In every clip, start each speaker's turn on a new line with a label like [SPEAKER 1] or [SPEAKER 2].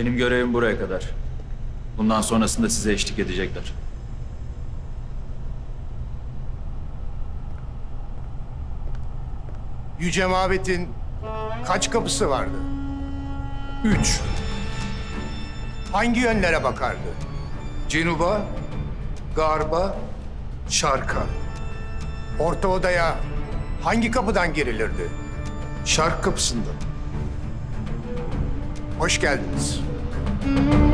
[SPEAKER 1] Benim görevim buraya kadar. Bundan sonrasında size eşlik edecekler.
[SPEAKER 2] Yüce Mabet'in kaç kapısı vardı?
[SPEAKER 3] Üç.
[SPEAKER 2] Hangi yönlere bakardı?
[SPEAKER 3] Cenuba, Garba, Şarka.
[SPEAKER 2] Orta odaya hangi kapıdan girilirdi?
[SPEAKER 3] Şark kapısında.
[SPEAKER 2] Hoş geldiniz. Mm-hmm.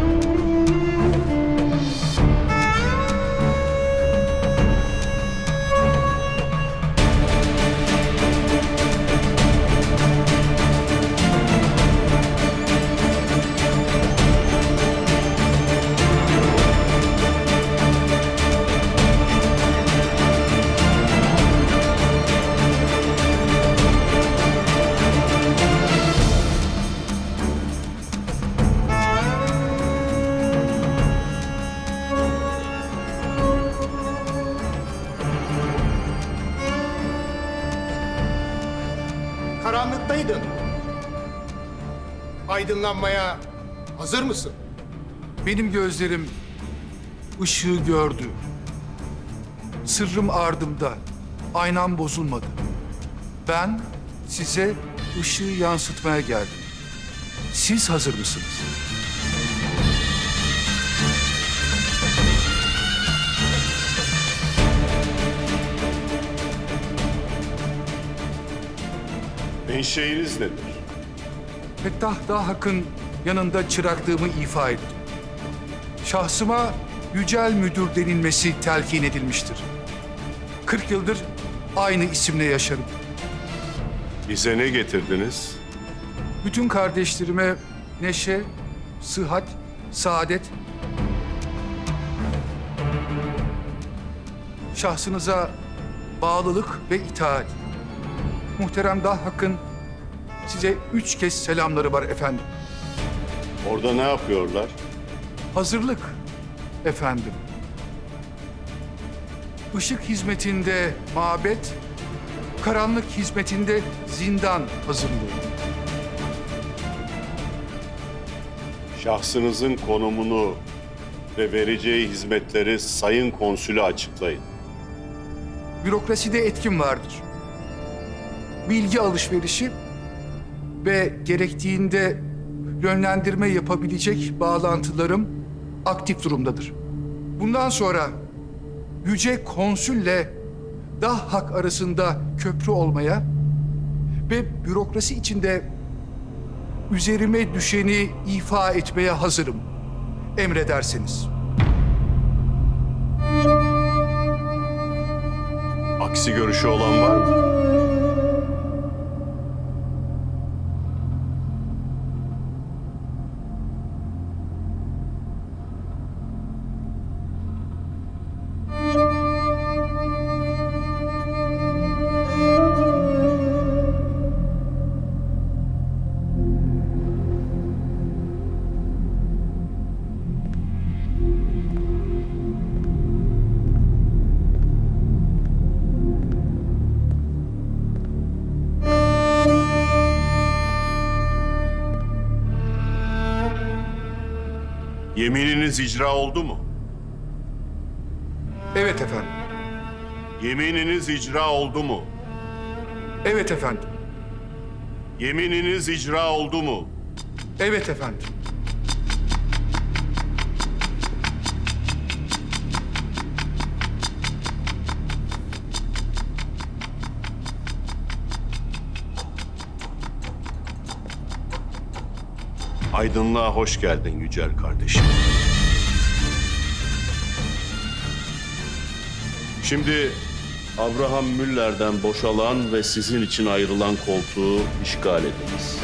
[SPEAKER 2] Karanlıktaydın. Aydınlanmaya hazır mısın?
[SPEAKER 3] Benim gözlerim ışığı gördü. Sırrım ardımda. Aynam bozulmadı. Ben size ışığı yansıtmaya geldim. Siz hazır mısınız?
[SPEAKER 4] Menşeiniz nedir?
[SPEAKER 3] Fettah Dahak'ın yanında çıraklığımı ifa ettim. Şahsıma Yücel Müdür denilmesi telkin edilmiştir. 40 yıldır aynı isimle yaşarım.
[SPEAKER 4] Bize ne getirdiniz?
[SPEAKER 3] Bütün kardeşlerime neşe, sıhhat, saadet, şahsınıza bağlılık ve itaat. Muhterem Dahak'ın size üç kez selamları var efendim.
[SPEAKER 4] Orada ne yapıyorlar?
[SPEAKER 3] Hazırlık efendim. Işık hizmetinde mabet, karanlık hizmetinde zindan hazırlığı.
[SPEAKER 4] Şahsınızın konumunu ve vereceği hizmetleri Sayın Konsülü açıklayın.
[SPEAKER 3] Bürokraside etkim vardır. Bilgi alışverişi ve gerektiğinde yönlendirme yapabilecek bağlantılarım aktif durumdadır. Bundan sonra Yüce Konsülle Dahhak arasında köprü olmaya ve bürokrasi içinde üzerime düşeni ifa etmeye hazırım. Emrederseniz.
[SPEAKER 4] Aksi görüşü olan var mı? Yemininiz icra oldu mu?
[SPEAKER 3] Evet efendim.
[SPEAKER 4] Yemininiz icra oldu mu?
[SPEAKER 3] Evet efendim.
[SPEAKER 4] Yemininiz icra oldu mu?
[SPEAKER 3] Evet efendim.
[SPEAKER 4] Aydınlığa hoş geldin Yücel kardeşim. Şimdi Abraham Müller'den boşalan ve sizin için ayrılan koltuğu işgal ediniz.